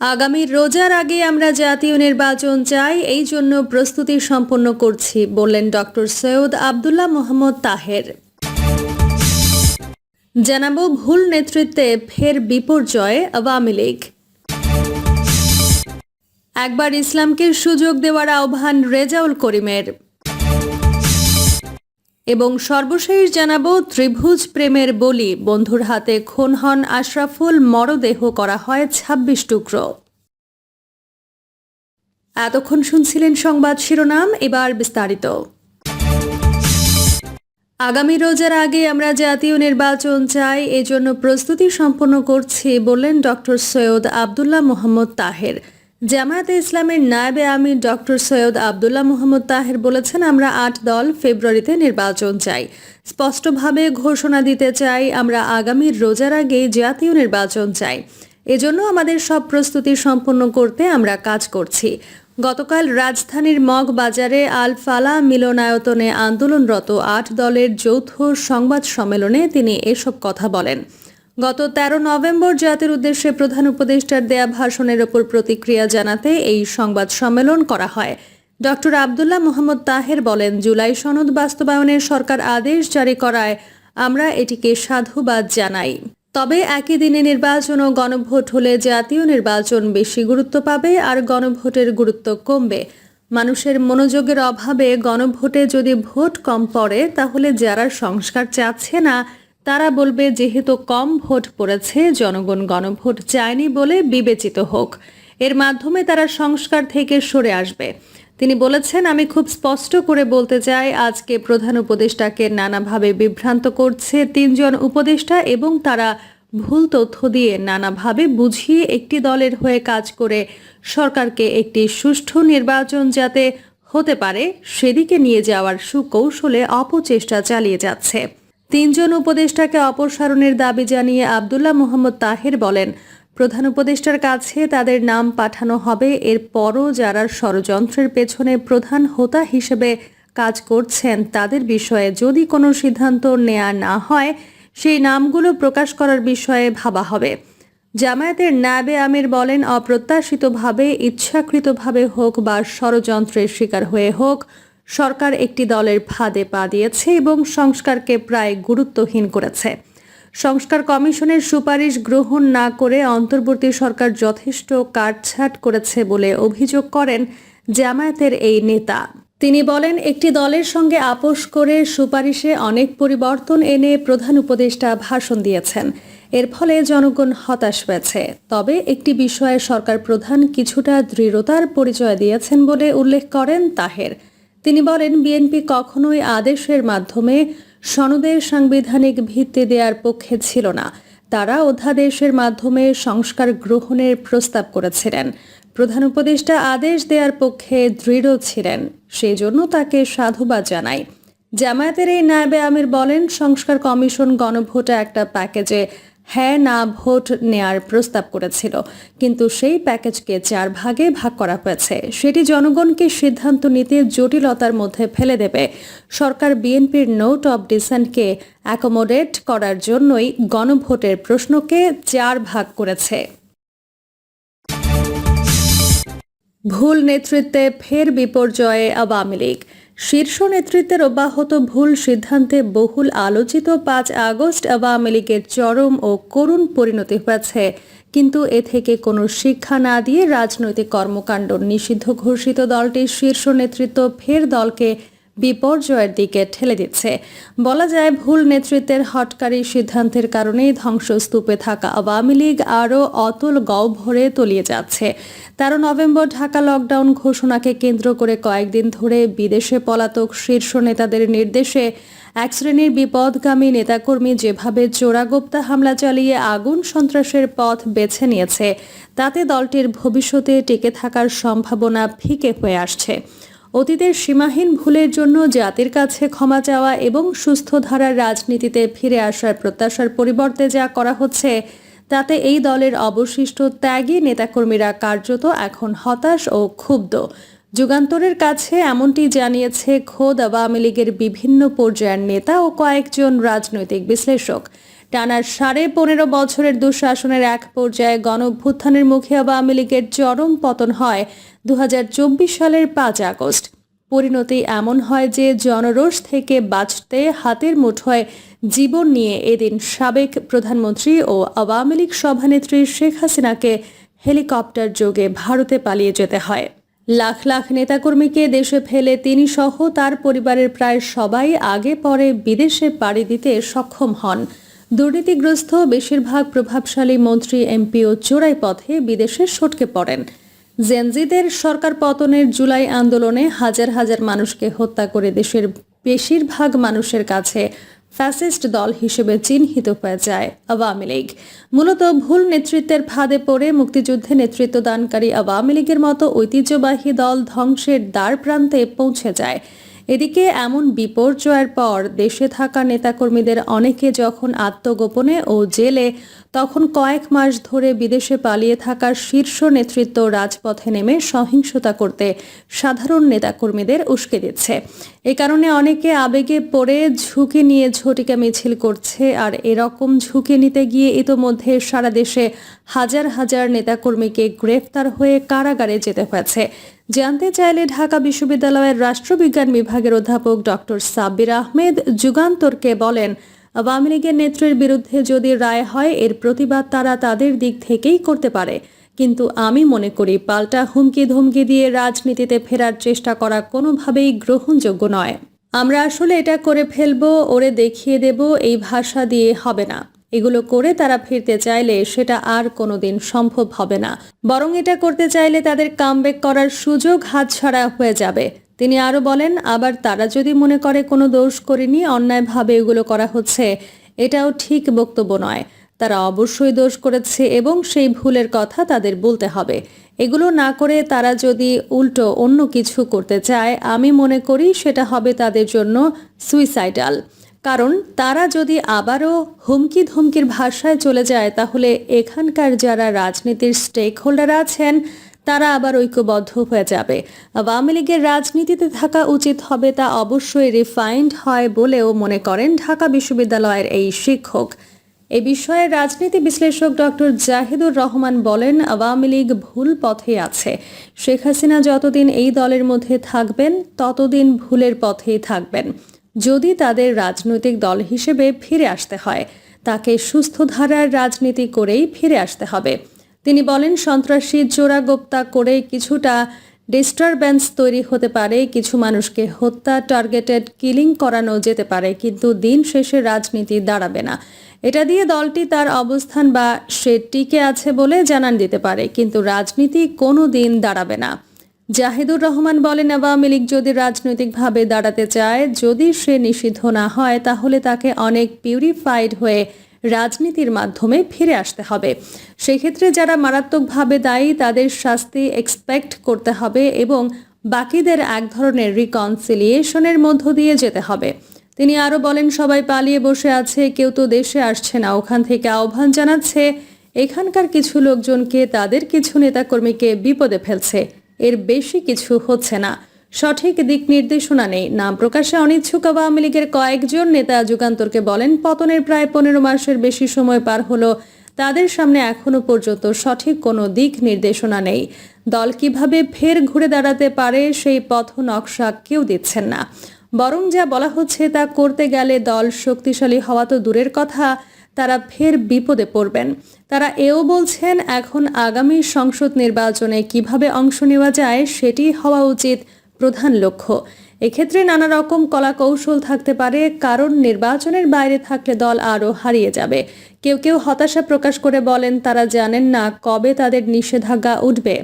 আগামী রোজার আগে আমরা জাতীয় নির্বাচন চাই, এই জন্য প্রস্তুতি সম্পন্ন করছি, বললেন ডক্টর সৈয়দ আবদুল্লাহ মোহাম্মদ তাহের। জানাব ভুল নেতৃত্বে ফের বিপর্যয়ে আওয়ামী লীগ। একবার ইসলামকে সুযোগ দেওয়ার আহ্বান রেজাউল করিমের। এবং সর্বশেষ জানাব, ত্রিভুজ প্রেমের বলি। বন্ধুর হাতে খুন হন আশরাফুল, মরদেহ করা হয় ২৬ টুকরো। এতক্ষণ শুনছিলেন সংবাদ শিরোনাম, এবার বিস্তারিত। আগামী রোজার আগে আমরা জাতীয় নির্বাচন চাই, এজন্য প্রস্তুতি সম্পন্ন করছি বললেন ডক্টর সৈয়দ আবদুল্লাহ মোহাম্মদ তাহের। জামায়াতে ইসলামের নায়েবে আমির ডক্টর সৈয়দ আবদুল্লাহ মোহাম্মদ তাহের বলেছেন, আমরা আট দল ফেব্রুয়ারিতে নির্বাচন চাই। স্পষ্টভাবে ঘোষণা দিতে চাই, আমরা আগামী রোজার আগে জাতীয় নির্বাচন চাই। এজন্য আমাদের সব প্রস্তুতি সম্পন্ন করতে আমরা কাজ করছি। গতকাল রাজধানীর মগ বাজারে আল ফালা মিলনায়তনে আন্দোলনরত আট দলের যৌথ সংবাদ সম্মেলনে তিনি এসব কথা বলেন। গত ১৩ নভেম্বর জাতির উদ্দেশ্যে প্রধান উপদেষ্টার দেয়া ভাষণের ওপর প্রতিক্রিয়া জানাতে এই সংবাদ সম্মেলন করা হয়। ডক্টর আবদুল্লাহ মোহাম্মদ তাহের বলেন, জুলাই সনদ বাস্তবায়নের সরকার আদেশ জারি করায় আমরা এটিকে সাধুবাদ জানাই। তবে একই দিনে নির্বাচন ও গণভোট হলে জাতীয় নির্বাচন বেশি গুরুত্ব পাবে আর গণভোটের গুরুত্ব কমবে। মানুষের মনোযোগের অভাবে গণভোটে যদি ভোট কম পড়ে, তাহলে যারা সংস্কার চাচ্ছে না তারা বলবে, যেহেতু কম ভোট পড়েছে, জনগণ গণভোট চায়নি বলে বিবেচিত হোক। এর মাধ্যমে তারা সংস্কার থেকে সরে আসবে। তিনি বলেছেন, আমি খুব স্পষ্ট করে বলতে চাই, আজকে প্রধান উপদেষ্টাকে নানাভাবে বিভ্রান্ত করছে তিনজন উপদেষ্টা এবং তারা ভুল তথ্য দিয়ে নানাভাবে বুঝিয়ে একটি দলের হয়ে কাজ করে সরকারকে একটি সুষ্ঠু নির্বাচন যাতে হতে পারে, সেদিকে নিয়ে যাওয়ার সুকৌশলে অপচেষ্টা চালিয়ে যাচ্ছে। তিনজন উপদেষ্টাকে অপসারণের দাবি জানিয়ে আবদুল্লাহ মোহাম্মদ তাহের বলেন, প্রধান উপদেষ্টার কাছে তাদের নাম পাঠানো হবে, এরপরও যারা ষড়যন্ত্রের পেছনে প্রধান হোতা হিসেবে কাজ করছেন তাদের বিষয়ে যদি কোনো সিদ্ধান্ত নেওয়া না হয়, সেই নামগুলো প্রকাশ করার বিষয়ে ভাবা হবে। জামায়াতের নাবে আমির বলেন, অপ্রত্যাশিতভাবে, ইচ্ছাকৃতভাবে হোক বা ষড়যন্ত্রের শিকার হয়ে হোক সরকার একটি দলের ফাঁদে পা দিয়েছে এবং সংস্কারকে প্রায় গুরুত্বহীন করেছে। সংস্কার কমিশনের সুপারিশ গ্রহণ না করে অন্তর্বর্তী সরকার যথেষ্ট কাটছাট করেছে বলে অভিযোগ করেন জামায়াতের এই নেতা। তিনি বলেন, একটি দলের সঙ্গে আপোষ করে সুপারিশে অনেক পরিবর্তন এনে প্রধান উপদেষ্টা ভাষণ দিয়েছেন। এর ফলে জনগণ হতাশ হয়েছে। তবে একটি বিষয়ে সরকার প্রধান কিছুটা দৃঢ়তার পরিচয় দিয়েছেন বলে উল্লেখ করেন তাহের। তিনি বলেন, বিএনপি কখনোই আদেশের মাধ্যমে সনদের সাংবিধানিক ভিত্তি দেওয়ার পক্ষে ছিল না। তারা অধ্যাদেশের মাধ্যমে সংস্কার গ্রহণের প্রস্তাব করেছিলেন। প্রধান উপদেষ্টা আদেশ দেওয়ার পক্ষে দৃঢ় ছিলেন। সেই জন্য তাকে সাধুবাদ জানাই। জামায়াতের এই নায়বে আমির বলেন, সংস্কার কমিশন গণভোটে একটা প্যাকেজে হ্যাঁ না, ভোট নেয়ার প্রস্তাব করেছিল। কিন্তু সেই প্যাকেজকে চার ভাগে ভাগ করা হয়েছে। সেটি জনগণকে সিদ্ধান্ত নিতে জটিলতার মধ্যে ফেলে দেবে। সরকার বিএনপির নোট অব ডিসেন্টকে অ্যাকোমোডেট করার জন্যই গণভোটের প্রশ্নকে চার ভাগ করেছে। ভুল নেতৃত্বে ফের বিপর্যয়ে আওয়ামী লীগ। শীর্ষ নেতৃত্বের অব্যাহত ভুল সিদ্ধান্তে বহুল আলোচিত পাঁচ আগস্ট আওয়ামী লীগের চরম ও করুণ পরিণতি হয়েছে। কিন্তু এ থেকে কোনো শিক্ষা না দিয়ে রাজনৈতিক কর্মকাণ্ড নিষিদ্ধ ঘোষিত দলটির শীর্ষ নেতৃত্ব ফের দলকে বিপর্যয়ের দিকে ঠেলে দিচ্ছে। বলা যায়, ভুল নেতৃত্বের হটকারী সিদ্ধান্তের কারণেই ধ্বংসস্তূপে থাকা আওয়ামী লীগ আরও অতল গহ্বরে তলিয়ে যাচ্ছে। তেরো নভেম্বর ঢাকা লকডাউন ঘোষণাকে কেন্দ্র করে কয়েকদিন ধরে বিদেশে পলাতক শীর্ষ নেতাদের নির্দেশে এক শ্রেণির বিপদগামী নেতাকর্মী যেভাবে চোরাগোপ্তা হামলা চালিয়ে আগুন সন্ত্রাসের পথ বেছে নিয়েছে, তাতে দলটির ভবিষ্যতে টিকে থাকার সম্ভাবনা ফিকে হয়ে আসছে। অতীতের সীমাহীন ভুলের জন্য জাতির কাছে ক্ষমা চাওয়া এবং সুস্থ ধারার রাজনীতিতে ফিরে আসার প্রত্যাশার পরিবর্তে যা করা হচ্ছে, তাতে এই দলের অবশিষ্ট ত্যাগী নেতাকর্মীরা কার্যত এখন হতাশ ও ক্ষুব্ধ। যুগান্তরের কাছে এমনটি জানিয়েছে খোদ আওয়ামী লীগের বিভিন্ন পর্যায়ের নেতা ও কয়েকজন রাজনৈতিক বিশ্লেষক। টানা সাড়ে পনেরো বছরের দুঃশাসনের এক পর্যায়ে গণভ্যুত্থানের মুখে আওয়ামী লীগের চরম পতন হয় দু হাজার চব্বিশ সালের পাঁচ আগস্ট। পরিণতি এমন হয় যে জনরোষ থেকে বাঁচতে হাতের মুঠোয় জীবন নিয়ে এদিন সাবেক প্রধানমন্ত্রী ও আওয়ামী লীগ সভানেত্রী শেখ হাসিনাকে হেলিকপ্টার যোগে ভারতে পালিয়ে যেতে হয়। লাখ লাখ নেতাকর্মীকে দেশে ফেলে তিনি সহ তার পরিবারের প্রায় সবাই আগে পরে বিদেশে পাড়ি দিতে সক্ষম হন। দুর্নীতিগ্রস্ত, বেশিরভাগ প্রভাবশালী মন্ত্রী এমপিও চোরাই পথে বিদেশে সটকে পড়েন। জেনজিদের সরকার পতনের জুলাই আন্দোলনে হাজার হাজার মানুষকে হত্যা করে দেশের বেশিরভাগ মানুষের কাছে ফ্যাসিস্ট দল হিসেবে চিহ্নিত হয়ে যায় আওয়ামী লীগ। মূলত ভুল নেতৃত্বের ফাঁদে পড়ে মুক্তিযুদ্ধে নেতৃত্ব দানকারী আওয়ামী লীগের মতো ঐতিহ্যবাহী দল ধ্বংসের দ্বার প্রান্তে পৌঁছে যায়। এদিকে এমন বিপর্যয়ের পর দেশে থাকা নেতাকর্মীদের অনেকে যখন আত্মগোপনে ও জেলে তখন কয়েক মাস ধরে বিদেশে পালিয়ে থাকার শীর্ষ নেতৃত্ব রাজপথে নেমে সহিংসতা করতে সাধারণ নেতাকর্মীদের উস্কে দিচ্ছে। এ কারণে অনেকে আবেগে পড়ে ঝুঁকি নিয়ে ঝটিকা মিছিল করছে আর এরকম ঝুঁকি নিতে গিয়ে ইতোমধ্যে সারা দেশে হাজার হাজার নেতাকর্মীকে গ্রেফতার হয়ে কারাগারে যেতে হয়েছে। জানতে চাইলে ঢাকা বিশ্ববিদ্যালয়ের রাষ্ট্রবিজ্ঞান বিভাগের অধ্যাপক ডক্টর সাব্বির আহমেদ যুগান্তরকে বলেন আওয়ামী লীগের নেত্রীর বিরুদ্ধে যদি রায় হয়, এর প্রতিবাদ তারা তাদের দিক থেকেই করতে পারে। কিন্তু আমি মনে করি, পাল্টা হুমকি ধমকি দিয়ে রাজনীতিতে ফেরার চেষ্টা করা কোনোভাবেই গ্রহণযোগ্য নয়। আমরা আসলে এটা করে ফেলব, ওরে দেখিয়ে দেব, এই ভাষা দিয়ে হবে না। এগুলো করে তারা ফিরতে চাইলে সেটা আর কোনোদিন সম্ভব হবে না। বরং এটা করতে চাইলে তাদের কামব্যাক করার সুযোগ হাতছাড়া হয়ে যাবে। তিনি আরও বলেন, আবার তারা যদি মনে করে কোনো দোষ করেনি, অন্যায়ভাবে এগুলো করা হচ্ছে, এটাও ঠিক বক্তব্য নয়। তারা অবশ্যই দোষ করেছে এবং সেই ভুলের কথা তাদের বলতে হবে। এগুলো না করে তারা যদি উল্টো অন্য কিছু করতে চায়, আমি মনে করি সেটা হবে তাদের জন্য সুইসাইডাল। কারণ তারা যদি আবারও হুমকি ধমকির ভাষায় চলে যায়, তাহলে এখানকার যারা রাজনীতির স্টেক হোল্ডার আছেন তারা আবার ঐক্যবদ্ধ হয়ে যাবে। আওয়ামী লীগের রাজনীতিতে থাকা উচিত হবে তা অবশ্যই রিফাইন্ড হয় বলেও মনে করেন ঢাকা বিশ্ববিদ্যালয়ের এই শিক্ষক। এ বিষয়ে রাজনীতি বিশ্লেষক ডক্টর জাহিদুর রহমান বলেন, আওয়ামী লীগ ভুল পথে আছে। শেখ হাসিনা যতদিন এই দলের মধ্যে থাকবেন, ততদিন ভুলের পথেই থাকবেন। যদি তাদের রাজনৈতিক দল হিসেবে ফিরে আসতে হয়, তাকে সুস্থ ধারার রাজনীতি করেই ফিরে আসতে হবে। তিনি বলেন, সন্ত্রাসী জোড়াগোপ্তা করে কিছুটা ডিস্টারবেন্স তৈরি হতে পারে, কিছু মানুষকে হত্যা টার্গেটেড কিলিং করানো যেতে পারে, কিন্তু দিন শেষে রাজনীতি দাঁড়াবে না। এটা দিয়ে দলটি তার অবস্থান বা সে টিকে আছে বলে জানান দিতে পারে, কিন্তু রাজনীতি কোনো দিন দাঁড়াবে না। জাহিদুর রহমান বলেন, আওয়ামী লীগ যদি রাজনৈতিকভাবে দাঁড়াতে চায়, যদি সে নিষিদ্ধ না হয়, তাহলে তাকে অনেক পিউরিফাইড হয়ে রাজনীতির মাধ্যমে ফিরে আসতে হবে। সেক্ষেত্রে যারা মারাত্মকভাবে দায়ী, তাদের শাস্তি এক্সপেক্ট করতে হবে এবং বাকিদের এক ধরনের রিকনসিলিয়েশনের মধ্য দিয়ে যেতে হবে। তিনি আরও বলেন, সবাই পালিয়ে বসে আছে, কেউ তো দেশে আসছে না। ওখান থেকে আহ্বান জানাচ্ছে, এখানকার কিছু লোকজনকে, তাদের কিছু নেতাকর্মীকে বিপদে ফেলছে। এর বেশি কিছু হচ্ছে না। সঠিক দিক নির্দেশনা নেই। নাম প্রকাশে অনিচ্ছুক আওয়ামী লীগের কয়েকজন নেতা যুগান্তরকে বলেন, পতনের প্রায় পনেরো মাসের বেশি সময় পার হলো। তাদের সামনে এখনও পর্যন্ত সঠিক কোনো দিক নির্দেশনা নেই। দল কীভাবে ফের ঘুরে দাঁড়াতে পারে সেই পথ নকশা কেউ দিচ্ছেন না। বরং যা বলা হচ্ছে তা করতে গেলে দল শক্তিশালী হওয়া তো দূরের কথা, তারা ফের বিপদে পড়বেন। তারা এও বলছেন, এখন আগামী সংসদ নির্বাচনে কীভাবে অংশ নেওয়া যায় সেটি হওয়া উচিত প্রধান লক্ষ্য। এক্ষেত্রে নানা রকম কলা কৌশল থাকতে পারে, কারণ নির্বাচনের বাইরে থাকলে দল আরও হারিয়ে যাবে। কেউ কেউ হতাশা প্রকাশ করে বলেন, তারা জানেন না কবে তাদের নিষেধাজ্ঞা উঠবে।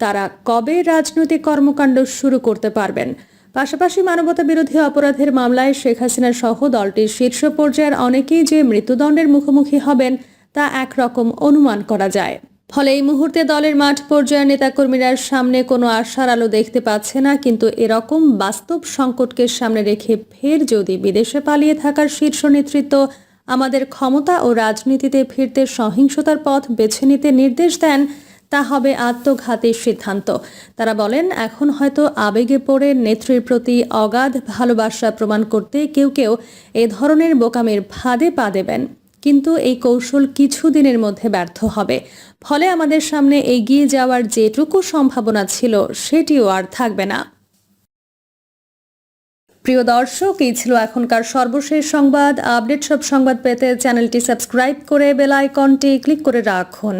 তারা কবে রাজনৈতিক কর্মকাণ্ড শুরু করতে পারবেন। পাশাপাশি মানবতা বিরোধী অপরাধের মামলায় শেখ হাসিনা সহ দলটির শীর্ষ পর্যায়ের অনেকেই যে মৃত্যুদণ্ডের মুখোমুখি হবেন, তা একরকম অনুমান করা যায়। ফলে এই মুহূর্তে দলের মাঠ পর্যায়ের নেতাকর্মীরা সামনে কোনো আশার আলো দেখতে পাচ্ছে না, কিন্তু এরকম বাস্তব সংকটকে সামনে রেখে ফের যদি বিদেশে পালিয়ে থাকার শীর্ষ নেতৃত্ব আমাদের ক্ষমতা ও রাজনীতিতে ফিরতে সহিংসতার পথ বেছে নিতে নির্দেশ দেন, তা হবে আত্মঘাতীর সিদ্ধান্ত। তারা বলেন, এখন হয়তো আবেগে পড়ে নেত্রীর প্রতি অগাধ ভালোবাসা প্রমাণ করতে কেউ কেউ এ ধরনের বোকামের ফাঁদে পা দেবেন। কিন্তু এই কৌশল কিছুদিনের মধ্যে ব্যর্থ হবে। ফলে আমাদের সামনে এগিয়ে যাওয়ার যেটুকু সম্ভাবনা ছিল, সেটিও আর থাকবে না। প্রিয় দর্শক, এই ছিল এখনকার সর্বশেষ সংবাদ। আপডেট সব সংবাদ পেতে চ্যানেলটি সাবস্ক্রাইব করে বেল আইকনটি ক্লিক করে রাখুন।